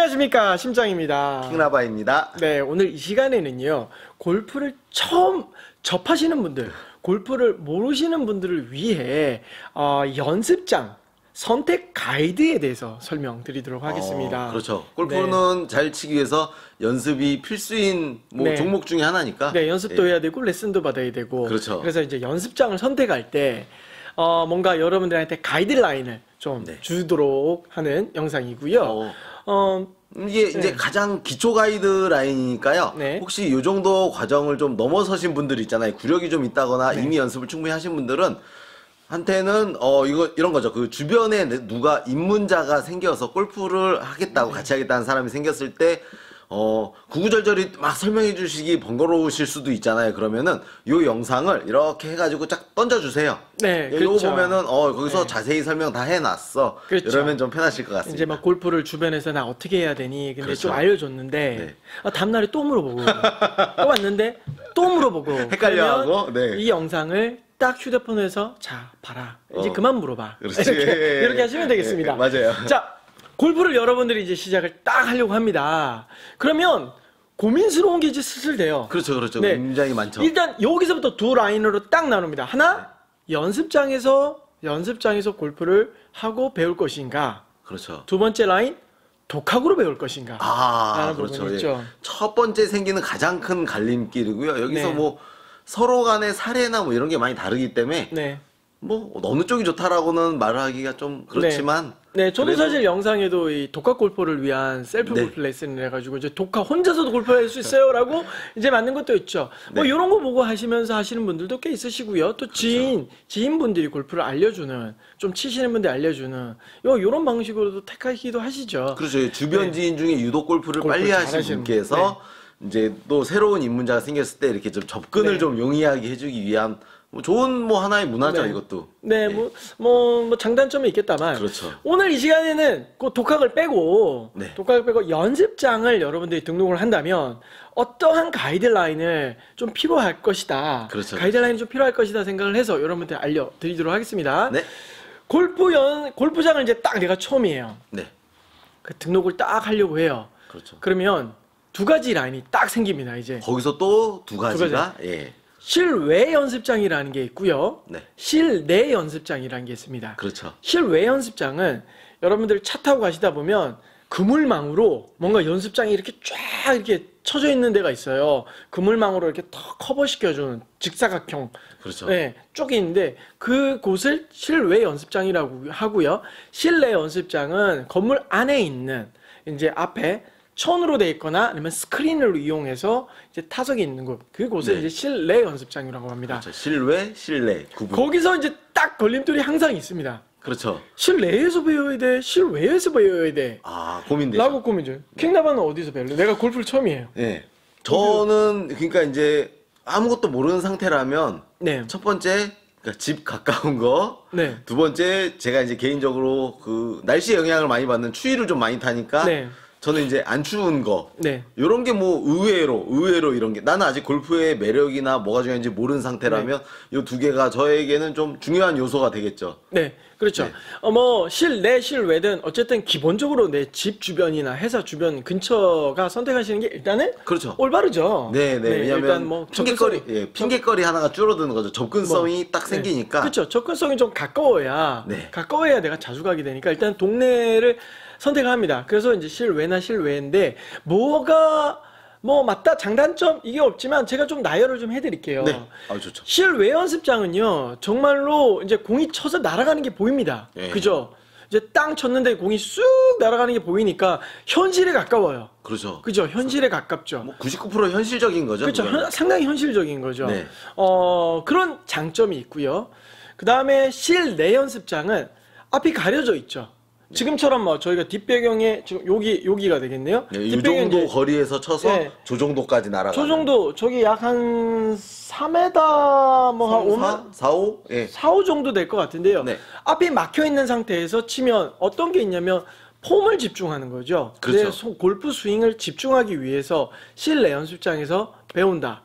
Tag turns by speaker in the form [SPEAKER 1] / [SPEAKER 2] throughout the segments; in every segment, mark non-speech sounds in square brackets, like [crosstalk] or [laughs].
[SPEAKER 1] 안녕하십니까 심장입니다.
[SPEAKER 2] 킹라바입니다.
[SPEAKER 1] 네 오늘 이 시간에는요 골프를 처음 접하시는 분들, 골프를 모르시는 분들을 위해 어, 연습장 선택 가이드에 대해서 설명드리도록 하겠습니다.
[SPEAKER 2] 어, 그렇죠. 골프는 잘 치기 위해서 연습이 필수인 뭐
[SPEAKER 1] 네.
[SPEAKER 2] 종목 중에 하나니까.
[SPEAKER 1] 네, 연습도
[SPEAKER 2] 예.
[SPEAKER 1] 해야 되고 레슨도 받아야 되고.
[SPEAKER 2] 그렇죠.
[SPEAKER 1] 래서 이제 연습장을 선택할 때 어, 뭔가 여러분들한테 가이드라인을 좀
[SPEAKER 2] 네.
[SPEAKER 1] 주도록 하는 영상이고요.
[SPEAKER 2] 어,
[SPEAKER 1] 어,
[SPEAKER 2] 이게 이제
[SPEAKER 1] 네.
[SPEAKER 2] 가장 기초 가이드라인이니까요.
[SPEAKER 1] 네.
[SPEAKER 2] 혹시 이 정도 과정을 좀 넘어서신 분들 있잖아요. 구력이 좀 있다거나
[SPEAKER 1] 네.
[SPEAKER 2] 이미 연습을 충분히 하신 분들은 한테는 어 이거 이런 거죠. 그 주변에 내- 누가 입문자가 생겨서 골프를 하겠다고
[SPEAKER 1] 네.
[SPEAKER 2] 같이 하겠다는 사람이 생겼을 때 어, 구구절절히 막 설명해 주시기 번거로우실 수도 있잖아요. 그러면은 요 영상을 이렇게 해가지고 쫙 던져주세요.
[SPEAKER 1] 네,
[SPEAKER 2] 예,
[SPEAKER 1] 그렇죠.
[SPEAKER 2] 요거 보면은, 어, 거기서
[SPEAKER 1] 네.
[SPEAKER 2] 자세히 설명 다 해놨어.
[SPEAKER 1] 그렇죠.
[SPEAKER 2] 이러면 좀 편하실 것 같습니다.
[SPEAKER 1] 이제 막 골프를 주변에서 나 어떻게 해야 되니? 근데
[SPEAKER 2] 그렇죠.
[SPEAKER 1] 좀 알려줬는데
[SPEAKER 2] 네.
[SPEAKER 1] 아, 다음날에 또 물어보고 또 왔는데 또 물어보고
[SPEAKER 2] 헷갈려하고, 네.
[SPEAKER 1] 이 영상을 딱 휴대폰에서 자 봐라 이제
[SPEAKER 2] 어.
[SPEAKER 1] 그만 물어봐. 이렇게, 이렇게 하시면 되겠습니다.
[SPEAKER 2] 예, 맞아요.
[SPEAKER 1] 자 골프를 여러분들이 이제 시작을 딱 하려고 합니다. 그러면 고민스러운 게 이제 슬슬 돼요.
[SPEAKER 2] 그렇죠, 그렇죠.
[SPEAKER 1] 네.
[SPEAKER 2] 굉장히 많죠.
[SPEAKER 1] 일단 여기서부터 두 라인으로 딱 나눕니다. 하나 연습장에서 연습장에서 골프를 하고 배울 것인가.
[SPEAKER 2] 그렇죠.
[SPEAKER 1] 두 번째 라인 독학으로 배울 것인가.
[SPEAKER 2] 아, 그렇죠. 예. 첫 번째 생기는 가장 큰 갈림길이고요. 여기서
[SPEAKER 1] 네.
[SPEAKER 2] 뭐 서로 간의 사례나 뭐 이런 게 많이 다르기 때문에
[SPEAKER 1] 네.
[SPEAKER 2] 뭐 어느 쪽이 좋다라고는 말하기가 좀 그렇지만
[SPEAKER 1] 네, 저도
[SPEAKER 2] 그래도-
[SPEAKER 1] 사실 영상에도 이 독학 골프를 위한 셀프
[SPEAKER 2] 네.
[SPEAKER 1] 골프 레슨을 해가지고 이제 독학 혼자서도 골프할 수 있어요라고 [laughs] 이제 만든 것도 있죠. 뭐
[SPEAKER 2] 네.
[SPEAKER 1] 이런 거 보고 하시면서 하시는 분들도 꽤 있으시고요. 또 지인 지인분들이 골프를 알려주는 좀 치시는 분들 알려주는 요 요런 방식으로도 택하기도 하시죠.
[SPEAKER 2] 그렇죠. 주변
[SPEAKER 1] 네.
[SPEAKER 2] 지인 중에 유독 골프를
[SPEAKER 1] 골프
[SPEAKER 2] 빨리 하신
[SPEAKER 1] 잘하시는
[SPEAKER 2] 분께서 이제 또 새로운 입문자가 생겼을 때 이렇게 좀 접근을
[SPEAKER 1] 네.
[SPEAKER 2] 좀 용이하게 해주기 위한 뭐 좋은 뭐 하나의 문화죠
[SPEAKER 1] 네.
[SPEAKER 2] 이것도.
[SPEAKER 1] 네, 뭐, 뭐, 뭐 장단점이 있겠다만.
[SPEAKER 2] 그렇죠.
[SPEAKER 1] 오늘 이 시간에는 그 독학을 빼고,
[SPEAKER 2] 네.
[SPEAKER 1] 독학을 빼고 연습장을 여러분들이 등록을 한다면 어떠한 가이드라인을 좀 필요할 것이다.
[SPEAKER 2] 그렇죠,
[SPEAKER 1] 가이드라인이 좀 필요할 것이다 생각을 해서 여러분한테 알려드리도록 하겠습니다.
[SPEAKER 2] 네,
[SPEAKER 1] 골프 연, 골프장을 이제 딱 내가 처음이에요.
[SPEAKER 2] 네,
[SPEAKER 1] 그 등록을 딱 하려고 해요.
[SPEAKER 2] 그렇죠.
[SPEAKER 1] 그러면 두 가지 라인이 딱 생깁니다, 이제.
[SPEAKER 2] 거기서 또 두 가지가 예,
[SPEAKER 1] 실외 연습장이라는 게 있고요.
[SPEAKER 2] 네,
[SPEAKER 1] 실내 연습장이라는 게 있습니다.
[SPEAKER 2] 그렇죠.
[SPEAKER 1] 실외 연습장은 여러분들 차 타고 가시다 보면 그물망으로 뭔가 연습장이 이렇게 쫙 이렇게 쳐져 있는 데가 있어요. 그물망으로 이렇게 턱 커버시켜주는 직사각형
[SPEAKER 2] 그렇죠.
[SPEAKER 1] 네, 쭉 있는데 그곳을 실외 연습장이라고 하고요. 실내 연습장은 건물 안에 있는 이제 앞에 천으로 돼 있거나 아니면 스크린을 이용해서 이제 타석이 있는 곳 그곳을
[SPEAKER 2] 네.
[SPEAKER 1] 이제 실내 연습장이라고 합니다.
[SPEAKER 2] 그렇죠. 실외, 실내 구분.
[SPEAKER 1] 거기서 이제 딱 걸림돌이 항상 있습니다.
[SPEAKER 2] 그렇죠.
[SPEAKER 1] 실내에서 배워야 돼, 실외에서 배워야 돼.
[SPEAKER 2] 아 고민되죠.
[SPEAKER 1] 라고 고민죠. 킹나바는 어디서 배울래? 내가 골프를 처음이에요.
[SPEAKER 2] 예. 저는 그러니까 이제 아무것도 모르는 상태라면
[SPEAKER 1] 네.
[SPEAKER 2] 첫 번째 그러니까 집 가까운 거.
[SPEAKER 1] 네.
[SPEAKER 2] 두 번째 제가 이제 개인적으로 그 날씨 영향을 많이 받는 추위를 좀 많이 타니까
[SPEAKER 1] 네.
[SPEAKER 2] 저는 이제 안 추운 거.
[SPEAKER 1] 네.
[SPEAKER 2] 요런 게 뭐 의외로 의외로 이런 게 나는 아직 골프의 매력이나 뭐가 중요한지 모르는 상태라면 요두 개가 저에게는 좀 중요한 요소가 되겠죠.
[SPEAKER 1] 네. 그렇죠.
[SPEAKER 2] 네.
[SPEAKER 1] 어, 뭐, 실내, 실외든 어쨌든 기본적으로 내 집 주변이나 회사 주변 근처가 선택하시는 게 일단은
[SPEAKER 2] 그렇죠.
[SPEAKER 1] 올바르죠.
[SPEAKER 2] 네, 네. 왜냐면
[SPEAKER 1] 일단 뭐
[SPEAKER 2] 핑계거리, 예, 핑계거리 하나가 줄어드는 거죠. 접근성이 딱 생기니까.
[SPEAKER 1] 그렇죠. 접근성이 좀 가까워야
[SPEAKER 2] 네.
[SPEAKER 1] 가까워야 내가 자주 가게 되니까 일단 동네를 선택합니다. 그래서 이제 실외나 실외인데 뭐가 뭐 맞다 장단점 이게 없지만 제가 좀 나열을 좀 해드릴게요.
[SPEAKER 2] 네. 아, 좋죠.
[SPEAKER 1] 실외 연습장은요 정말로 이제 공이 쳐서 날아가는 게 보입니다.
[SPEAKER 2] 예.
[SPEAKER 1] 그죠? 이제 땅 쳤는데 공이 쑥 날아가는 게 보이니까 현실에 가까워요.
[SPEAKER 2] 그렇죠.
[SPEAKER 1] 그죠? 현실에 가깝죠.
[SPEAKER 2] 뭐 99% 현실적인 거죠.
[SPEAKER 1] 그렇죠. 현- 상당히 현실적인 거죠.
[SPEAKER 2] 네.
[SPEAKER 1] 어, 그런 장점이 있고요. 그 다음에 실내 연습장은 앞이 가려져 있죠. 지금처럼 뭐 저희가 뒷배경에 지금 여기 여기가 되겠네요.
[SPEAKER 2] 네, 이 정도 거리에서 쳐서
[SPEAKER 1] 네.
[SPEAKER 2] 저 정도까지 날아가.
[SPEAKER 1] 저 정도 저기 약 한 3m 뭐한 5m
[SPEAKER 2] 4, 5? 예.
[SPEAKER 1] 4, 5 정도 될 것 같은데요.
[SPEAKER 2] 네.
[SPEAKER 1] 앞이 막혀 있는 상태에서 치면 어떤 게 있냐면 폼을 집중하는 거죠.
[SPEAKER 2] 그렇죠.
[SPEAKER 1] 골프 스윙을 집중하기 위해서 실내 연습장에서 배운다.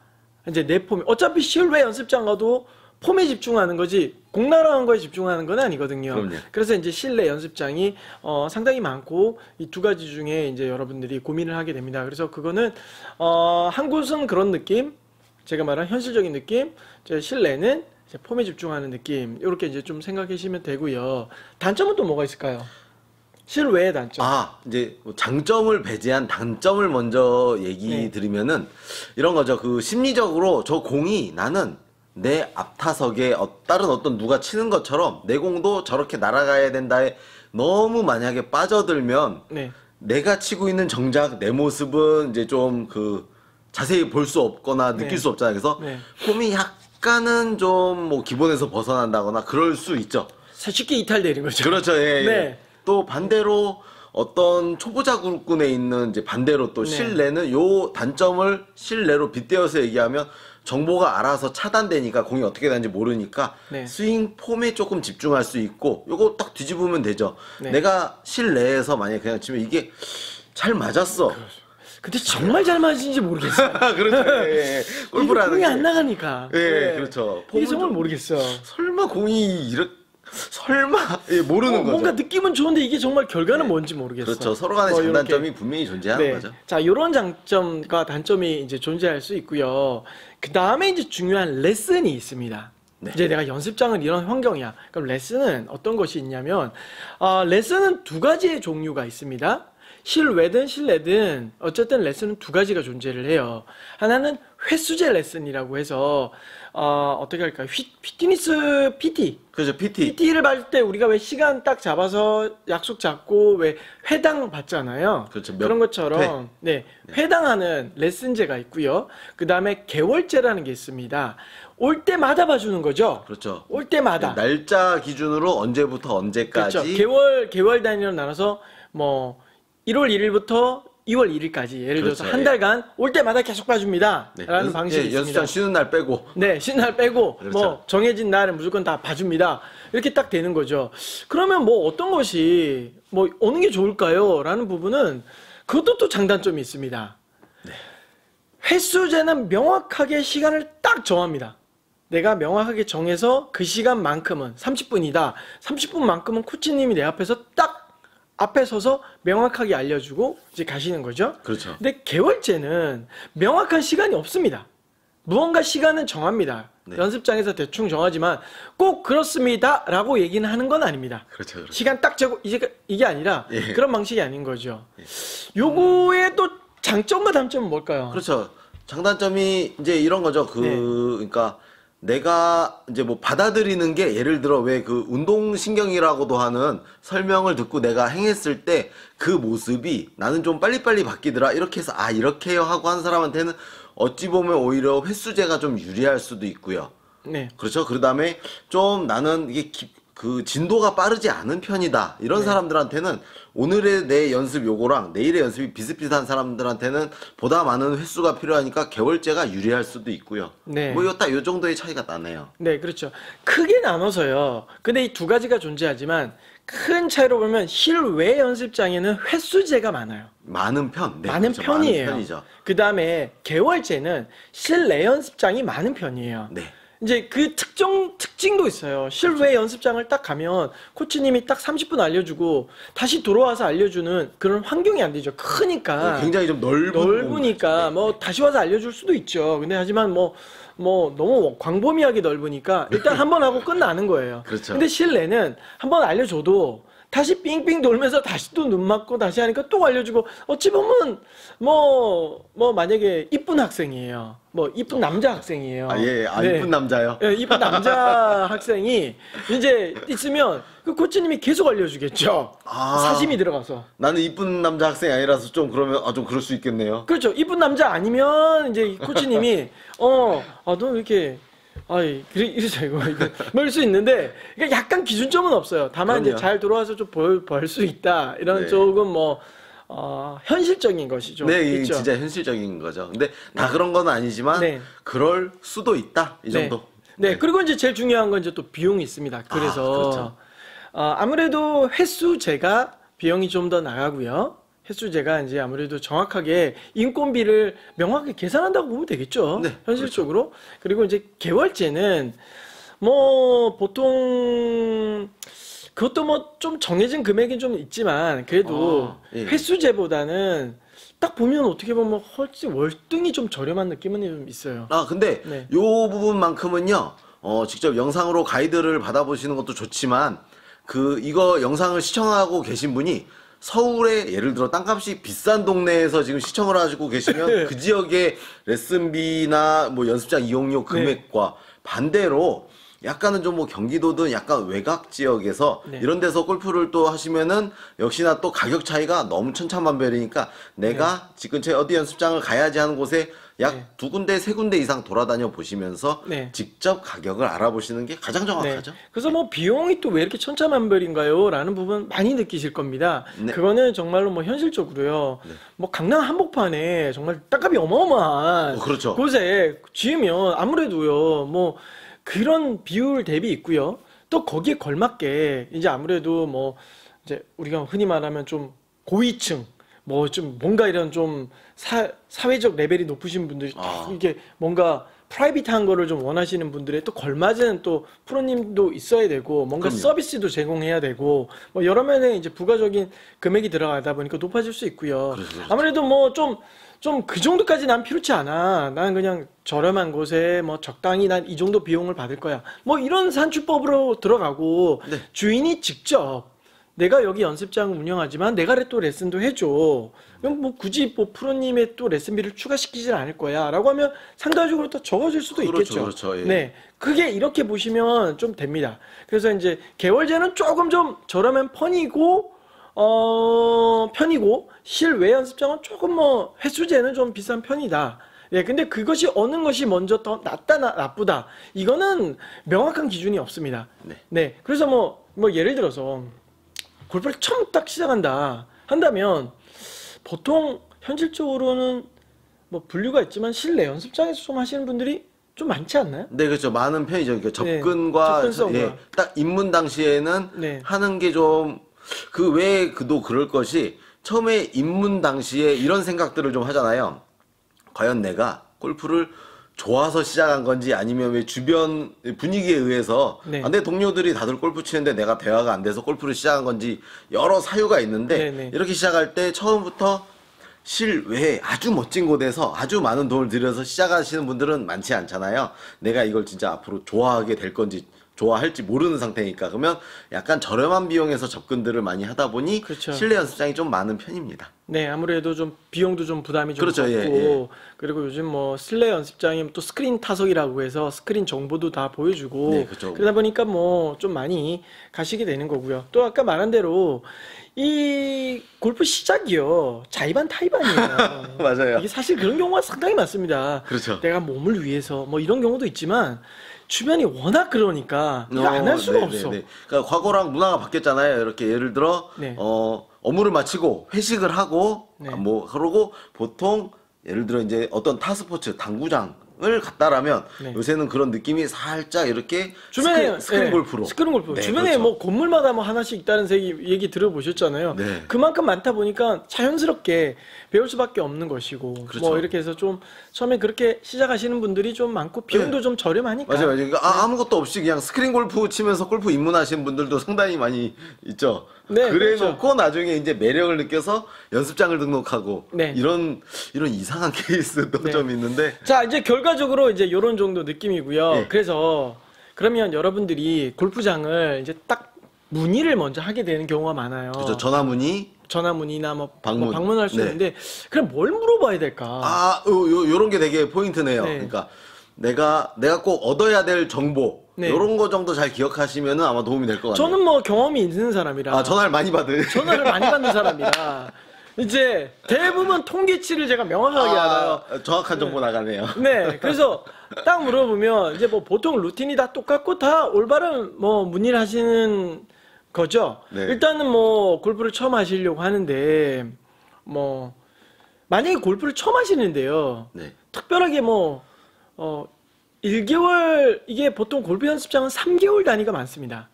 [SPEAKER 1] 이제 내 폼이 어차피 실외 연습장 가도 폼에 집중하는 거지 공나라한 거에 집중하는 건 아니거든요.
[SPEAKER 2] 그럼요.
[SPEAKER 1] 그래서 이제 실내 연습장이 어, 상당히 많고 이 두 가지 중에 이제 여러분들이 고민을 하게 됩니다. 그래서 그거는 어, 한 곳은 그런 느낌, 제가 말한 현실적인 느낌, 저 실내는 이제 폼에 집중하는 느낌 이렇게 이제 좀 생각하시면 되고요. 단점은 또 뭐가 있을까요? 실외의 단점.
[SPEAKER 2] 아, 이제 뭐 장점을 배제한 단점을 먼저 얘기
[SPEAKER 1] 네.
[SPEAKER 2] 드리면은 이런 거죠. 그 심리적으로 저 공이 나는 내 앞타석에 어, 다른 어떤 누가 치는 것처럼 내 공도 저렇게 날아가야 된다에 너무 만약에 빠져들면
[SPEAKER 1] 네.
[SPEAKER 2] 내가 치고 있는 정작 내 모습은 이제 좀 그 자세히 볼 수 없거나 느낄
[SPEAKER 1] 네.
[SPEAKER 2] 수 없잖아요. 그래서
[SPEAKER 1] 네.
[SPEAKER 2] 폼이 약간은 좀 뭐 기본에서 벗어난다거나 그럴 수 있죠.
[SPEAKER 1] 쉽게 이탈되는 거죠.
[SPEAKER 2] 그렇죠. 예, 예.
[SPEAKER 1] 네.
[SPEAKER 2] 또 반대로 어떤 초보자 그룹군에 있는 이제 반대로 또
[SPEAKER 1] 네.
[SPEAKER 2] 실내는 요 단점을 실내로 빗대어서 얘기하면 정보가 알아서 차단되니까 공이 어떻게 되는지 모르니까
[SPEAKER 1] 네.
[SPEAKER 2] 스윙 폼에 조금 집중할 수 있고 요거 딱 뒤집으면 되죠.
[SPEAKER 1] 네.
[SPEAKER 2] 내가 실내에서 만약에 그냥 치면 이게 잘 맞았어.
[SPEAKER 1] 근데 정말 잘 맞은지 모르겠어요. [laughs]
[SPEAKER 2] 그렇죠. 예, 예. 골프라는
[SPEAKER 1] 공이
[SPEAKER 2] 게
[SPEAKER 1] 안 나가니까.
[SPEAKER 2] 예,
[SPEAKER 1] 네.
[SPEAKER 2] 그렇죠.
[SPEAKER 1] 이게
[SPEAKER 2] 폼을
[SPEAKER 1] 정말
[SPEAKER 2] 좀-
[SPEAKER 1] 모르겠어.
[SPEAKER 2] 설마 공이 이렇게 설마 예, 모르는
[SPEAKER 1] 어,
[SPEAKER 2] 거죠.
[SPEAKER 1] 뭔가 느낌은 좋은데 이게 정말 결과는 뭔지 모르겠어.
[SPEAKER 2] 그렇죠. 서로 간의
[SPEAKER 1] 뭐
[SPEAKER 2] 장단점이
[SPEAKER 1] 이렇게.
[SPEAKER 2] 분명히 존재하는
[SPEAKER 1] 네.
[SPEAKER 2] 거죠.
[SPEAKER 1] 자, 이런 장점과 단점이 이제 존재할 수 있고요. 그 다음에 이제 중요한 레슨이 있습니다.
[SPEAKER 2] 네.
[SPEAKER 1] 이제 내가 연습장은 이런 환경이야. 그럼 레슨은 어떤 것이 있냐면, 아, 레슨은 두 가지의 종류가 있습니다. 실외든 실내든 어쨌든 레슨은 두 가지가 존재를 해요. 하나는 횟수제 레슨이라고 해서 어, 어떻게 할까요? 휘, 피트니스 PT
[SPEAKER 2] 그렇죠. PT.
[SPEAKER 1] PT를 받을 때 우리가 왜 시간 딱 잡아서 약속 잡고 왜 회당 받잖아요.
[SPEAKER 2] 그렇죠. 몇
[SPEAKER 1] 그런 것처럼 네, 회당하는 레슨제가 있고요. 그 다음에 개월제라는 게 있습니다. 올 때마다 봐주는 거죠.
[SPEAKER 2] 그렇죠.
[SPEAKER 1] 올 때마다.
[SPEAKER 2] 날짜 기준으로 언제부터 언제까지
[SPEAKER 1] 그렇죠. 개월 개월 단위로 나눠서 뭐 1월 1일부터 2월 1일까지 예를 들어서
[SPEAKER 2] 그렇죠.
[SPEAKER 1] 한
[SPEAKER 2] 예.
[SPEAKER 1] 달간 올 때마다 계속 봐줍니다.
[SPEAKER 2] 네.
[SPEAKER 1] 라는
[SPEAKER 2] 연-
[SPEAKER 1] 방식이
[SPEAKER 2] 예,
[SPEAKER 1] 있습니다.
[SPEAKER 2] 연습장 쉬는 날 빼고
[SPEAKER 1] 네, 신날 빼고
[SPEAKER 2] 그렇죠.
[SPEAKER 1] 뭐 정해진 날은 무조건 다 봐줍니다. 이렇게 딱 되는 거죠. 그러면 뭐 어떤 것이 뭐 어느 게 좋을까요? 라는 부분은 그것도 또 장단점이 있습니다.
[SPEAKER 2] 네.
[SPEAKER 1] 횟수제는 명확하게 시간을 딱 정합니다. 내가 명확하게 정해서 그 시간만큼은 30분이다. 30분만큼은 코치님이 내 앞에서 딱 앞에 서서 명확하게 알려주고 이제 가시는 거죠.
[SPEAKER 2] 그렇죠.
[SPEAKER 1] 근데 개월제는 명확한 시간이 없습니다. 무언가 시간은 정합니다.
[SPEAKER 2] 네.
[SPEAKER 1] 연습장에서 대충 정하지만 꼭 그렇습니다라고 얘기는 하는 건 아닙니다.
[SPEAKER 2] 그렇죠. 그렇죠.
[SPEAKER 1] 시간 딱 재고 이제 이게 아니라
[SPEAKER 2] 예.
[SPEAKER 1] 그런 방식이 아닌 거죠. 요거의 또 장점과 단점은 뭘까요?
[SPEAKER 2] 그렇죠. 장단점이 이제 이런 거죠. 그
[SPEAKER 1] 네.
[SPEAKER 2] 그러니까 내가 이제 뭐 받아들이는 게 예를 들어 왜 그 운동신경이라고도 하는 설명을 듣고 내가 행했을 때 그 모습이 나는 좀 빨리빨리 바뀌더라. 이렇게 해서 아, 이렇게요 하고 한 사람한테는 어찌 보면 오히려 횟수제가 좀 유리할 수도 있고요.
[SPEAKER 1] 네.
[SPEAKER 2] 그렇죠. 그 다음에 좀 나는 이게 기- 그 진도가 빠르지 않은 편이다. 이런
[SPEAKER 1] 네.
[SPEAKER 2] 사람들한테는 오늘의 내 연습 요거랑 내일의 연습이 비슷비슷한 사람들한테는 보다 많은 횟수가 필요하니까 개월제가 유리할 수도 있고요.
[SPEAKER 1] 네.
[SPEAKER 2] 뭐요딱요 정도의 차이가 나네요.
[SPEAKER 1] 네, 그렇죠. 크게 나눠서요. 근데 이 두 가지가 존재하지만 큰 차이로 보면 실외 연습장에는 횟수제가 많아요.
[SPEAKER 2] 많은 편. 네,
[SPEAKER 1] 많은
[SPEAKER 2] 그렇죠.
[SPEAKER 1] 편이에요. 그 다음에 개월제는 실내 연습장이 많은 편이에요.
[SPEAKER 2] 네.
[SPEAKER 1] 이제 그 특정 특징도 있어요. 실외
[SPEAKER 2] 그렇죠.
[SPEAKER 1] 연습장을 딱 가면 코치님이 딱 30분 알려주고 다시 돌아와서 알려주는 그런 환경이 안 되죠. 크니까.
[SPEAKER 2] 네, 굉장히 좀 넓은
[SPEAKER 1] 넓으니까. 뭐 다시 와서 알려줄 수도 있죠. 근데 하지만 뭐뭐 너무 광범위하게 넓으니까 일단 한 번 하고 끝나는 거예요.
[SPEAKER 2] 그렇죠.
[SPEAKER 1] 근데 실내는 한 번 알려줘도 다시 삥삥 돌면서 다시 또 눈 맞고 다시 하니까 또 알려주고 어찌 보면 뭐뭐 만약에 이쁜 학생이에요. 뭐 이쁜 남자 학생이에요.
[SPEAKER 2] 아, 예. 아,
[SPEAKER 1] 네.
[SPEAKER 2] 이쁜 남자요.
[SPEAKER 1] 예, 이쁜 남자 [laughs] 학생이 이제 있으면 그 코치님이 계속 알려주겠죠.
[SPEAKER 2] 아.
[SPEAKER 1] 사심이 들어가서.
[SPEAKER 2] 나는 이쁜 남자 학생이 아니라서 좀 그러면 아 좀 그럴 수 있겠네요.
[SPEAKER 1] 그렇죠. 이쁜 남자 아니면 이제 이 코치님이 [laughs] 어, 아, 너왜 이렇게 아이, 그래, 이러죠, 이거. 이거 뭐일 수 있는데, 그러니까 약간 기준점은 없어요. 다만 이제
[SPEAKER 2] 그럼요.
[SPEAKER 1] 잘 돌아와서 좀벌수 있다. 이런
[SPEAKER 2] 네.
[SPEAKER 1] 조금 뭐, 어, 현실적인 것이 좀
[SPEAKER 2] 네,
[SPEAKER 1] 있죠.
[SPEAKER 2] 진짜 현실적인 거죠. 근데 다 그런 건 아니지만
[SPEAKER 1] 네.
[SPEAKER 2] 그럴 수도 있다. 이 정도.
[SPEAKER 1] 네. 네, 그리고 이제 제일 중요한 건 이제 또 비용이 있습니다. 그래서,
[SPEAKER 2] 아, 그렇죠.
[SPEAKER 1] 어, 아무래도 횟수 제가 비용이 좀 더 나가고요. 횟수제가 이제 아무래도 정확하게 인건비를 명확하게 계산한다고 보면 되겠죠.
[SPEAKER 2] 네,
[SPEAKER 1] 현실적으로. 그리고 이제 개월제는 뭐 보통 그것도 뭐 좀 정해진 금액이 좀 있지만 그래도
[SPEAKER 2] 아, 예.
[SPEAKER 1] 횟수제보다는 딱 보면 어떻게 보면 훨씬 월등히 좀 저렴한 느낌은 좀 있어요.
[SPEAKER 2] 아 근데
[SPEAKER 1] 네.
[SPEAKER 2] 요 부분만큼은요 어 직접 영상으로 가이드를 받아보시는 것도 좋지만 그 이거 영상을 시청하고 계신 분이 서울에 예를 들어 땅값이 비싼 동네에서 지금 시청을 하시고 계시면 그 지역의 레슨비나 뭐 연습장 이용료
[SPEAKER 1] 네.
[SPEAKER 2] 금액과 반대로 약간은 좀 뭐 경기도든 약간 외곽 지역에서
[SPEAKER 1] 네.
[SPEAKER 2] 이런 데서 골프를 또 하시면은 역시나 또 가격 차이가 너무 천차만별이니까 내가 집 근처에 어디 연습장을 가야지 하는 곳에 약
[SPEAKER 1] 네.
[SPEAKER 2] 두 군데 세 군데 이상 돌아다녀 보시면서
[SPEAKER 1] 네.
[SPEAKER 2] 직접 가격을 알아보시는 게 가장
[SPEAKER 1] 네.
[SPEAKER 2] 정확하죠.
[SPEAKER 1] 그래서 뭐 비용이 또 왜 이렇게 천차만별인가요? 라는 부분 많이 느끼실 겁니다.
[SPEAKER 2] 네.
[SPEAKER 1] 그거는 정말로 뭐 현실적으로요. 뭐 강남 한복판에 정말 땅값이 어마어마한
[SPEAKER 2] 어, 그렇죠.
[SPEAKER 1] 곳에 지으면 아무래도요. 뭐 그런 비율 대비 있고요. 또 거기에 걸맞게 이제 아무래도 뭐 이제 우리가 흔히 말하면 좀 고위층 뭐 좀 뭔가 이런 좀 사, 사회적 레벨이 높으신 분들이 딱
[SPEAKER 2] 아.
[SPEAKER 1] 이게 뭔가 프라이빗한 거를 좀 원하시는 분들의 또 걸맞은 또 프로님도 있어야 되고 뭔가
[SPEAKER 2] 그럼요.
[SPEAKER 1] 서비스도 제공해야 되고 뭐 여러 면에 이제 부가적인 금액이 들어가다 보니까 높아질 수 있고요.
[SPEAKER 2] 그렇죠, 그렇죠.
[SPEAKER 1] 아무래도 뭐 좀 좀 그 정도까지 난 필요치 않아. 난 그냥 저렴한 곳에 뭐 적당히 난 이 정도 비용을 받을 거야. 뭐 이런 산출법으로 들어가고
[SPEAKER 2] 네.
[SPEAKER 1] 주인이 직접 내가 여기 연습장을 운영하지만 내가 또 레슨도 해줘. 그럼 뭐 굳이 뭐 프로님의 또 레슨비를 추가시키질 않을 거야 라고 하면 상대적으로 또 적어질 수도
[SPEAKER 2] 그렇죠,
[SPEAKER 1] 있겠죠.
[SPEAKER 2] 그렇죠, 예.
[SPEAKER 1] 네, 그게 이렇게 보시면 좀 됩니다. 그래서 이제 개월제는 조금 좀 저렴한 편이고 어 편이고 실외 연습장은 조금 뭐 횟수제는 좀 비싼 편이다. 예, 근데 그것이 어느 것이 먼저 더 낫다 나, 나쁘다 이거는 명확한 기준이 없습니다.
[SPEAKER 2] 네.
[SPEAKER 1] 네, 그래서 뭐 뭐 예를 들어서 골프를 처음 딱 시작한다 한다면 보통 현실적으로는 뭐 분류가 있지만 실내 연습장에서 좀 하시는 분들이 좀 많지 않나요?
[SPEAKER 2] 네, 그렇죠. 많은 편이죠. 그러니까
[SPEAKER 1] 네,
[SPEAKER 2] 접근과
[SPEAKER 1] 접근성과.
[SPEAKER 2] 예, 딱 입문 당시에는
[SPEAKER 1] 네.
[SPEAKER 2] 하는 게 좀 그 왜 그도 그럴 것이 처음에 입문 당시에 이런 생각들을 좀 하잖아요. 과연 내가 골프를 좋아서 시작한 건지 아니면 왜 주변 분위기에 의해서
[SPEAKER 1] 네.
[SPEAKER 2] 아, 내 동료들이 다들 골프 치는데 내가 대화가 안 돼서 골프를 시작한 건지 여러 사유가 있는데
[SPEAKER 1] 네, 네.
[SPEAKER 2] 이렇게 시작할 때 처음부터 실외에 아주 멋진 곳에서 아주 많은 돈을 들여서 시작하시는 분들은 많지 않잖아요. 내가 이걸 진짜 앞으로 좋아하게 될 건지 좋아할지 모르는 상태니까 그러면 약간 저렴한 비용에서 접근들을 많이 하다 보니
[SPEAKER 1] 그렇죠.
[SPEAKER 2] 실내 연습장이 좀 많은 편입니다.
[SPEAKER 1] 네, 아무래도 좀 비용도 좀 부담이 좀
[SPEAKER 2] 그렇죠, 예,
[SPEAKER 1] 적고
[SPEAKER 2] 예.
[SPEAKER 1] 그리고 요즘 뭐 실내 연습장이 또 스크린 타석이라고 해서 스크린 정보도 다 보여주고
[SPEAKER 2] 네, 그렇죠.
[SPEAKER 1] 그러다 보니까 뭐 좀 많이 가시게 되는 거고요. 또 아까 말한 대로 이 골프 시작이요 자의반 타의반이에요. [laughs]
[SPEAKER 2] 맞아요.
[SPEAKER 1] 이게 사실 그런 경우가 상당히 많습니다.
[SPEAKER 2] 그렇죠.
[SPEAKER 1] 내가 몸을 위해서 뭐 이런 경우도 있지만 주변이 워낙 그러니까 안
[SPEAKER 2] 어,
[SPEAKER 1] 할 수가
[SPEAKER 2] 네,
[SPEAKER 1] 없어.
[SPEAKER 2] 네, 네. 그러니까 과거랑 문화가 바뀌었잖아요. 이렇게 예를 들어
[SPEAKER 1] 네.
[SPEAKER 2] 어, 업무를 마치고 회식을 하고
[SPEAKER 1] 네.
[SPEAKER 2] 아, 뭐 그러고 보통 예를 들어 이제 어떤 타 스포츠 당구장 을 갔다라면
[SPEAKER 1] 네.
[SPEAKER 2] 요새는 그런 느낌이 살짝 이렇게
[SPEAKER 1] 주변에
[SPEAKER 2] 스크린,
[SPEAKER 1] 예,
[SPEAKER 2] 골프로
[SPEAKER 1] 스크린 골프
[SPEAKER 2] 네,
[SPEAKER 1] 주변에
[SPEAKER 2] 그렇죠.
[SPEAKER 1] 뭐 건물마다 뭐 하나씩 있다는 얘기, 얘기 들어보셨잖아요.
[SPEAKER 2] 네.
[SPEAKER 1] 그만큼 많다 보니까 자연스럽게 배울 수밖에 없는 것이고
[SPEAKER 2] 그렇죠.
[SPEAKER 1] 뭐 이렇게 해서 좀 처음에 그렇게 시작하시는 분들이 좀 많고 비용도 좀 저렴하니까
[SPEAKER 2] 맞아요, 맞아요. 그러니까 아, 아무것도 없이 그냥 스크린 골프 치면서 골프 입문하신 분들도 상당히 많이 있죠.
[SPEAKER 1] 네,
[SPEAKER 2] 그래놓고 나중에 이제 매력을 느껴서 연습장을 등록하고
[SPEAKER 1] 네.
[SPEAKER 2] 이런 이런 이상한 [laughs] 케이스도
[SPEAKER 1] 네.
[SPEAKER 2] 좀 있는데
[SPEAKER 1] 자 이제 결과적으로 이제 요런 정도 느낌이고요.
[SPEAKER 2] 예.
[SPEAKER 1] 그래서 그러면 여러분들이 골프장을 이제 딱 문의를 먼저 하게 되는 경우가 많아요.
[SPEAKER 2] 그죠 전화 문의
[SPEAKER 1] 전화 문의나 뭐
[SPEAKER 2] 방문.
[SPEAKER 1] 뭐 방문할 수
[SPEAKER 2] 네.
[SPEAKER 1] 있는데 그럼 뭘 물어봐야 될까?
[SPEAKER 2] 아, 요, 요, 요런 게 되게 포인트네요.
[SPEAKER 1] 네.
[SPEAKER 2] 그러니까 내가 내가 꼭 얻어야 될 정보
[SPEAKER 1] 네.
[SPEAKER 2] 요런 거 정도 잘 기억하시면은 아마 도움이 될 것 같아요.
[SPEAKER 1] 저는 뭐 경험이 있는 사람이라
[SPEAKER 2] 아 전화를 많이 받을.
[SPEAKER 1] 전화를 많이 받는 [laughs] 사람이라 이제 대부분 통계치를 제가 명확하게 알아요.
[SPEAKER 2] 아, 정확한 정보 나가네요.
[SPEAKER 1] 네, 그래서 딱 물어보면 이제 뭐 보통 루틴이 다 똑같고 다 올바른 뭐 문의를 하시는 거죠.
[SPEAKER 2] 네.
[SPEAKER 1] 일단은 뭐 골프를 처음 하시려고 하는데 뭐 만약에 골프를 처음 하시는데요.
[SPEAKER 2] 네.
[SPEAKER 1] 특별하게 뭐, 어, 1개월, 이게 보통 골프 연습장은 3개월 단위가 많습니다.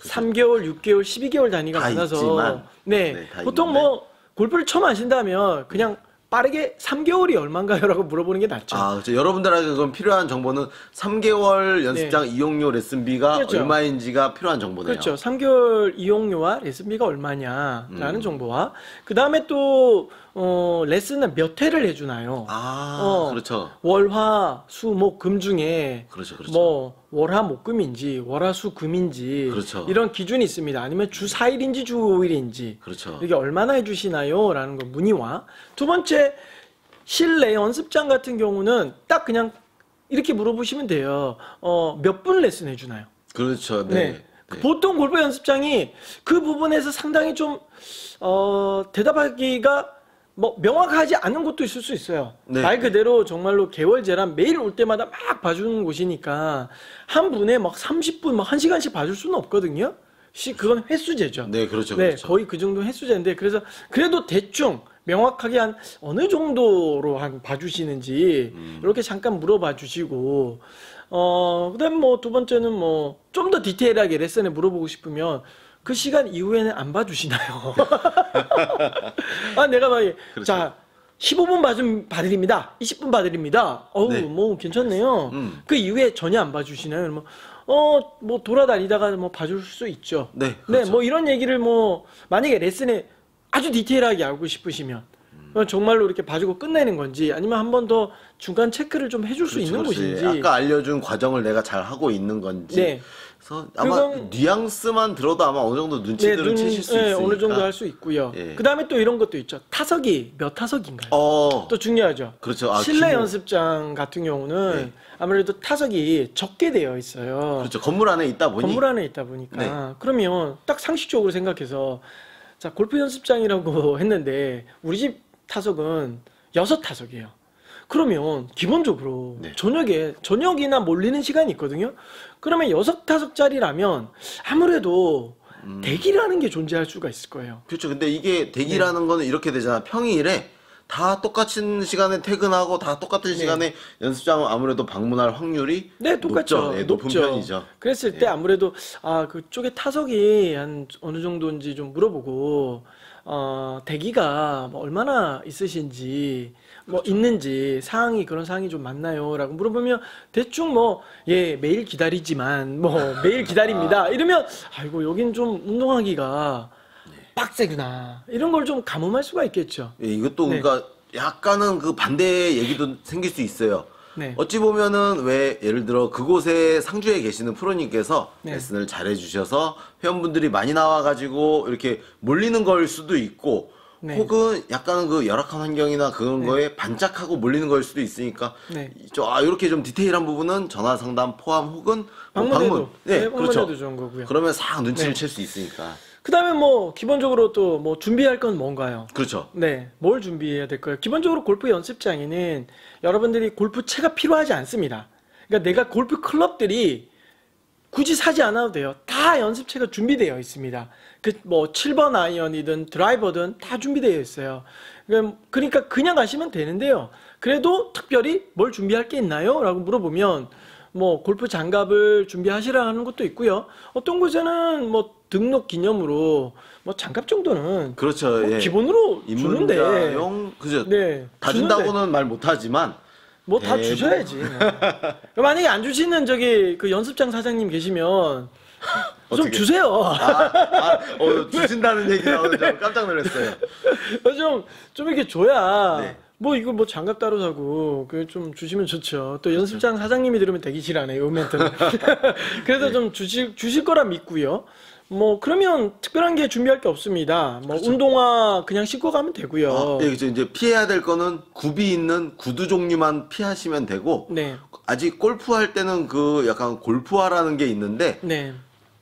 [SPEAKER 1] 3개월, 6개월, 12개월 단위가
[SPEAKER 2] 다
[SPEAKER 1] 많아서.
[SPEAKER 2] 있지만,
[SPEAKER 1] 네.
[SPEAKER 2] 네, 다
[SPEAKER 1] 보통
[SPEAKER 2] 있는데.
[SPEAKER 1] 뭐, 골프를 처음 하신다면 그냥 빠르게 3개월이 얼마인가요 라고 물어보는 게 낫죠.
[SPEAKER 2] 아, 그렇죠. 여러분들에게 그럼 필요한 정보는 3개월 연습장 이용료 레슨비가
[SPEAKER 1] 네. 그렇죠.
[SPEAKER 2] 얼마인지가 필요한 정보네요.
[SPEAKER 1] 그렇죠. 3개월 이용료와 레슨비가 얼마냐라는
[SPEAKER 2] 음.
[SPEAKER 1] 정보와 그 다음에 또 어, 레슨은 몇 회를 해주나요?
[SPEAKER 2] 아,
[SPEAKER 1] 어.
[SPEAKER 2] 그렇죠.
[SPEAKER 1] 월화 수 목 금 중에
[SPEAKER 2] 그렇죠, 그렇죠.
[SPEAKER 1] 뭐 월화 목 금인지 월화 수 금인지
[SPEAKER 2] 그렇죠.
[SPEAKER 1] 이런 기준이 있습니다. 아니면 주 4일인지 주 5일인지
[SPEAKER 2] 그렇죠.
[SPEAKER 1] 이게 얼마나 해주시나요? 라는 거 문의와 두 번째 실내 연습장 같은 경우는 딱 그냥 이렇게 물어보시면 돼요. 어, 몇 분 레슨 해주나요?
[SPEAKER 2] 그렇죠.
[SPEAKER 1] 네.
[SPEAKER 2] 네. 네.
[SPEAKER 1] 보통 골프 연습장이 그 부분에서 상당히 좀, 어, 대답하기가 뭐 명확하지 않은 곳도 있을 수 있어요.
[SPEAKER 2] 네.
[SPEAKER 1] 말 그대로 정말로 개월제란 매일 올 때마다 막 봐주는 곳이니까 한 분에 막 30분, 막 1시간씩 봐줄 수는 없거든요. 시, 그건 횟수제죠.
[SPEAKER 2] 네, 그렇죠.
[SPEAKER 1] 네,
[SPEAKER 2] 그렇죠.
[SPEAKER 1] 거의 그 정도 횟수제인데 그래서 그래도 대충 명확하게 한 어느 정도로 한 봐주시는지
[SPEAKER 2] 음.
[SPEAKER 1] 이렇게 잠깐 물어봐 주시고 어 그다음 뭐 두 번째는 뭐 좀 더 디테일하게 레슨에 물어보고 싶으면 그 시간 이후에는 안 봐주시나요? [laughs] 아 내가 막
[SPEAKER 2] 그렇죠.
[SPEAKER 1] 자 15분 봐좀 봐드립니다. 20분 봐드립니다. 어우
[SPEAKER 2] 네.
[SPEAKER 1] 뭐 괜찮네요.
[SPEAKER 2] 음.
[SPEAKER 1] 그 이후에 전혀 안 봐주시나요? 그러면 어 뭐 돌아다니다가 뭐 봐줄 수 있죠.
[SPEAKER 2] 네,
[SPEAKER 1] 네,
[SPEAKER 2] 그렇죠.
[SPEAKER 1] 뭐 이런 얘기를 뭐 만약에 레슨에 아주 디테일하게 알고 싶으시면
[SPEAKER 2] 음.
[SPEAKER 1] 어, 정말로 이렇게 봐주고 끝내는 건지 아니면 한 번 더 중간 체크를 좀 해줄 수
[SPEAKER 2] 그렇죠,
[SPEAKER 1] 있는
[SPEAKER 2] 그렇지.
[SPEAKER 1] 곳인지
[SPEAKER 2] 아까 알려준 과정을 내가 잘 하고 있는 건지.
[SPEAKER 1] 네.
[SPEAKER 2] 그래서 아마
[SPEAKER 1] 그건-
[SPEAKER 2] 뉘앙스만 들어도 아마 어느 정도 눈치들은
[SPEAKER 1] 눈-
[SPEAKER 2] 채실 수
[SPEAKER 1] 네,
[SPEAKER 2] 있으니까.
[SPEAKER 1] 어느 정도 할 수 있고요.
[SPEAKER 2] 예.
[SPEAKER 1] 그 다음에 또 이런 것도 있죠. 타석이 몇 타석인가요?
[SPEAKER 2] 어,
[SPEAKER 1] 또 중요하죠.
[SPEAKER 2] 그렇죠. 아,
[SPEAKER 1] 실내
[SPEAKER 2] 규모.
[SPEAKER 1] 연습장 같은 경우는
[SPEAKER 2] 네.
[SPEAKER 1] 아무래도 타석이 적게 되어 있어요.
[SPEAKER 2] 그렇죠. 건물 안에 있다 보니.
[SPEAKER 1] 건물 안에 있다 보니까
[SPEAKER 2] 네.
[SPEAKER 1] 그러면 딱 상식적으로 생각해서 자 골프 연습장이라고 [laughs] 했는데 우리 집 타석은 여섯 타석이에요. 그러면 기본적으로
[SPEAKER 2] 네.
[SPEAKER 1] 저녁에 저녁이나 몰리는 시간이 있거든요. 그러면 여섯 타석짜리라면 아무래도
[SPEAKER 2] 음.
[SPEAKER 1] 대기라는 게 존재할 수가 있을 거예요.
[SPEAKER 2] 그렇죠. 근데 이게 대기라는
[SPEAKER 1] 네.
[SPEAKER 2] 거는 이렇게 되잖아. 평일에 다 똑같은 시간에 퇴근하고 다 똑같은
[SPEAKER 1] 네.
[SPEAKER 2] 시간에 연습장 아무래도 방문할 확률이
[SPEAKER 1] 네, 똑같죠.
[SPEAKER 2] 높죠. 예, 높은
[SPEAKER 1] 높죠.
[SPEAKER 2] 편이죠.
[SPEAKER 1] 그랬을
[SPEAKER 2] 예.
[SPEAKER 1] 때 아무래도 아 그쪽에 타석이 한 어느 정도인지 좀 물어보고 어 대기가 뭐 얼마나 있으신지 뭐
[SPEAKER 2] 그렇죠.
[SPEAKER 1] 있는지 사항이 그런 사항이 좀 많나요라고 물어보면 대충 뭐 예 매일 기다리지만 뭐 [laughs] 매일 기다립니다 이러면 아이고 여긴 좀 운동하기가
[SPEAKER 2] 네.
[SPEAKER 1] 빡세구나 이런 걸 좀 가늠할 수가 있겠죠.
[SPEAKER 2] 예, 이것도
[SPEAKER 1] 네.
[SPEAKER 2] 그러니까 약간은 그 반대의 얘기도 생길 수 있어요.
[SPEAKER 1] 네.
[SPEAKER 2] 어찌 보면은 왜 예를 들어 그곳에 상주에 계시는 프로님께서
[SPEAKER 1] 네.
[SPEAKER 2] 레슨을 잘 해주셔서 회원분들이 많이 나와가지고 이렇게 몰리는 걸 수도 있고
[SPEAKER 1] 네.
[SPEAKER 2] 혹은 약간은 그 열악한 환경이나 그런
[SPEAKER 1] 네.
[SPEAKER 2] 거에 반짝하고 몰리는 걸 수도 있으니까
[SPEAKER 1] 네.
[SPEAKER 2] 저, 아, 이렇게 좀 디테일한 부분은 전화 상담 포함 혹은 뭐
[SPEAKER 1] 방문해도
[SPEAKER 2] 방문
[SPEAKER 1] 네,
[SPEAKER 2] 네, 그렇죠
[SPEAKER 1] 좋은 거고요.
[SPEAKER 2] 그러면 싹 눈치를
[SPEAKER 1] 네.
[SPEAKER 2] 챌수 있으니까
[SPEAKER 1] 그 다음에 뭐 기본적으로 또 뭐 준비할 건 뭔가요?
[SPEAKER 2] 그렇죠
[SPEAKER 1] 네, 뭘 준비해야 될까요? 기본적으로 골프 연습장에는 여러분들이 골프 채가 필요하지 않습니다. 그러니까 내가 골프 클럽들이 굳이 사지 않아도 돼요. 다 연습채가 준비되어 있습니다. 그 뭐 7번 아이언이든 드라이버든 다 준비되어 있어요. 그러니까 그냥 가시면 되는데요. 그래도 특별히 뭘 준비할 게 있나요? 라고 물어보면 뭐 골프 장갑을 준비하시라는 것도 있고요. 어떤 곳에는 뭐 등록 기념으로 뭐 장갑 정도는
[SPEAKER 2] 그렇죠
[SPEAKER 1] 뭐
[SPEAKER 2] 예.
[SPEAKER 1] 기본으로 주는데
[SPEAKER 2] 입문자용 그죠
[SPEAKER 1] 네
[SPEAKER 2] 다 준다고는 말 못하지만
[SPEAKER 1] 뭐다
[SPEAKER 2] 예,
[SPEAKER 1] 주셔야지 [laughs] 만약에 안 주시는 저기 그 연습장 사장님 계시면 좀
[SPEAKER 2] 어떻게?
[SPEAKER 1] 주세요
[SPEAKER 2] 아, 아, 어, 주신다는 얘기 알고 깜짝 놀랐어요.
[SPEAKER 1] 좀 좀 이렇게 줘야
[SPEAKER 2] 네.
[SPEAKER 1] 뭐 이거 뭐 장갑 따로 사고 그 좀 주시면 좋죠 또 연습장 사장님이 들으면 되기 싫어하네요 이 멘트는 그래서 좀 주실 주실 거라 믿고요 뭐 그러면 특별한 게 준비할 게 없습니다 뭐 운동화 그냥 신고 가면 되고요
[SPEAKER 2] 어, 예, 그죠. 이제 피해야 될 거는 굽이 있는 구두 종류만 피하시면 되고
[SPEAKER 1] 네
[SPEAKER 2] 아직 골프 할 때는 그 약간 골프화라는 게 있는데
[SPEAKER 1] 네.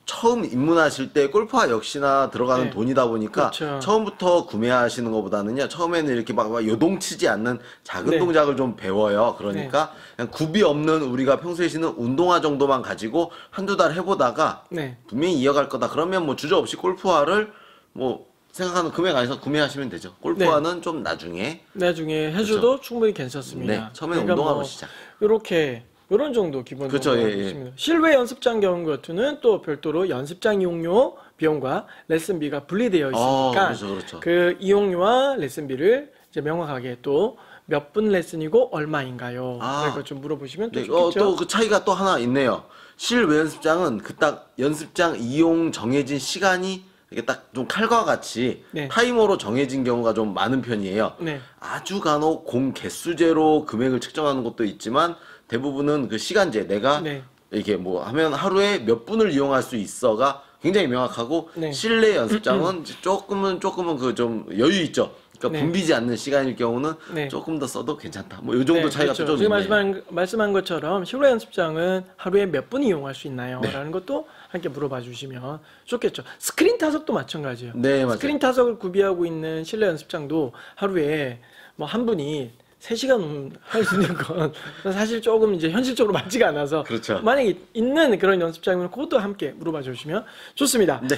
[SPEAKER 2] 처음 입문하실 때 골프화 역시나 들어가는
[SPEAKER 1] 네.
[SPEAKER 2] 돈이다 보니까
[SPEAKER 1] 그렇죠.
[SPEAKER 2] 처음부터 구매하시는 것보다는요 처음에는 이렇게 막, 막 요동치지 않는 작은
[SPEAKER 1] 네.
[SPEAKER 2] 동작을 좀 배워요 그러니까 그냥 굽이 없는 우리가 평소에 신는 운동화 정도만 가지고 한두 달 해보다가
[SPEAKER 1] 네.
[SPEAKER 2] 분명히 이어갈 거다 그러면 뭐 주저 없이 골프화를 뭐 생각하는 금액 안에서 구매하시면 되죠 골프화는 좀 나중에
[SPEAKER 1] 나중에 해줘도 충분히 괜찮습니다.
[SPEAKER 2] 네 처음에는
[SPEAKER 1] 그러니까
[SPEAKER 2] 운동하고
[SPEAKER 1] 뭐
[SPEAKER 2] 시작
[SPEAKER 1] 이렇게 이런 정도 기본적으로
[SPEAKER 2] 그렇죠, 예, 예.
[SPEAKER 1] 있습니다. 실외 연습장 경우 같은 또 별도로 연습장 이용료 비용과 레슨비가 분리되어
[SPEAKER 2] 어,
[SPEAKER 1] 있으니까
[SPEAKER 2] 그렇죠 그렇죠
[SPEAKER 1] 그 이용료와 레슨비를 이제 명확하게 또 몇 분 레슨이고 얼마인가요?
[SPEAKER 2] 아.
[SPEAKER 1] 이걸 좀 물어보시면 또
[SPEAKER 2] 네, 어,
[SPEAKER 1] 좋겠죠.
[SPEAKER 2] 또그 차이가 또 하나 있네요. 실외 연습장은 그 딱 연습장 이용 정해진 시간이 이게 딱 좀 칼과 같이
[SPEAKER 1] 네.
[SPEAKER 2] 타이머로 정해진 경우가 좀 많은 편이에요.
[SPEAKER 1] 네.
[SPEAKER 2] 아주 간혹 공 개수제로 금액을 책정하는 것도 있지만 대부분은 그 시간제 내가
[SPEAKER 1] 네.
[SPEAKER 2] 이렇게 뭐 하면 하루에 몇 분을 이용할 수 있어가 굉장히 명확하고
[SPEAKER 1] 네.
[SPEAKER 2] 실내 연습장은 조금은 조금은 그 좀 여유 있죠. 그러니까
[SPEAKER 1] 네.
[SPEAKER 2] 붐비지 않는 시간일 경우는
[SPEAKER 1] 네.
[SPEAKER 2] 조금 더 써도 괜찮다. 뭐 이 정도 차이가
[SPEAKER 1] 그렇죠.
[SPEAKER 2] 좀.
[SPEAKER 1] 말씀한, 말씀한 것처럼 실내 연습장은 하루에 몇 분 이용할 수 있나요?
[SPEAKER 2] 네.
[SPEAKER 1] 라는 것도 함께 물어봐 주시면 좋겠죠. 스크린 타석도 마찬가지예요.
[SPEAKER 2] 네, 맞아요.
[SPEAKER 1] 스크린 타석을 구비하고 있는 실내 연습장도 하루에 뭐 한 분이 3시간 할수 있는 건 [laughs] 사실 조금 이제 현실적으로 맞지가 않아서
[SPEAKER 2] 그렇죠.
[SPEAKER 1] 만약에 있는 그런 연습장이면 그것도 함께 물어봐 주시면 좋습니다.
[SPEAKER 2] 네.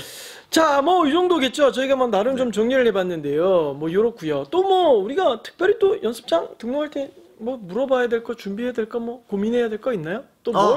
[SPEAKER 1] 자, 뭐 이 정도겠죠. 저희가 뭐 나름 좀 정리를 해 봤는데요. 뭐 요렇고요. 또 뭐 우리가 특별히 또 연습장 등록할 때 뭐 물어봐야 될 거, 준비해야 될 거, 뭐 고민해야 될 거 있나요? 또
[SPEAKER 2] 아.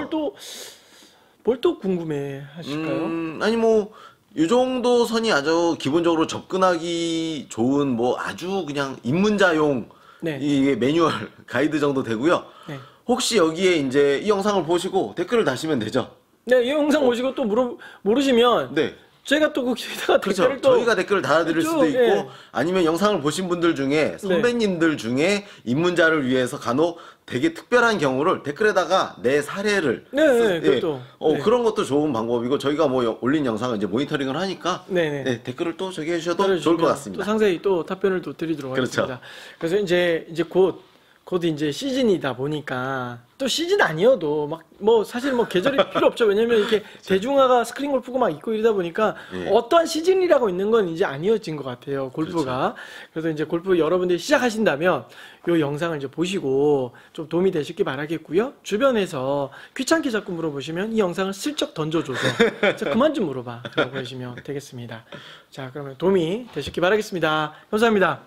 [SPEAKER 1] 뭘또뭘또 궁금해 하실까요?
[SPEAKER 2] 음, 아니 뭐, 이 정도 선이 아주 기본적으로 접근하기 좋은 뭐 아주 그냥 입문자용
[SPEAKER 1] 네.
[SPEAKER 2] 이게 매뉴얼 [laughs] 가이드 정도 되고요.
[SPEAKER 1] 네.
[SPEAKER 2] 혹시 여기에 이제 이 영상을 보시고 댓글을 다시면 되죠.
[SPEAKER 1] 네, 이 영상 보시고 또 물어 모르시면
[SPEAKER 2] 네.
[SPEAKER 1] 제가 또 거기다가
[SPEAKER 2] 그렇죠.
[SPEAKER 1] 댓글을 또
[SPEAKER 2] 저희가 댓글을 달아드릴
[SPEAKER 1] 쭉,
[SPEAKER 2] 수도 있고
[SPEAKER 1] 예.
[SPEAKER 2] 아니면 영상을 보신 분들 중에 선배님들 중에 입문자를 위해서 간혹 되게 특별한 경우를 댓글에다가 내 사례를
[SPEAKER 1] 네,
[SPEAKER 2] 쓰-
[SPEAKER 1] 네, 그것도.
[SPEAKER 2] 어,
[SPEAKER 1] 네.
[SPEAKER 2] 그런 것도 좋은 방법이고 저희가 뭐 여- 올린 영상을 이제 모니터링을 하니까
[SPEAKER 1] 네네.
[SPEAKER 2] 네, 댓글을 또 저기 해주셔도 좋을 것 같습니다.
[SPEAKER 1] 또 상세히 또 답변을 또 드리도록
[SPEAKER 2] 그렇죠.
[SPEAKER 1] 하겠습니다. 그래서 이제 이제 곧, 곧 이제 시즌이다 보니까 또 시즌 아니어도 막 뭐 사실 뭐 계절이 [laughs] 필요 없죠. 왜냐면 이렇게 대중화가 스크린 골프가 막 있고 이러다 보니까
[SPEAKER 2] 그렇죠. 예.
[SPEAKER 1] 어떠한 시즌이라고 있는 건 이제 아니어진 것 같아요. 골프가. 그래서 이제 골프 여러분들이 시작하신다면 요 영상을 이제 보시고 좀 도움이 되셨길 바라겠고요. 주변에서 귀찮게 자꾸 물어보시면 이 영상을 슬쩍 던져줘서 [laughs] 자, 그만 좀 물어봐. 라고 하시면 되겠습니다. 자, 그러면 도움이 되셨길 바라겠습니다. 감사합니다.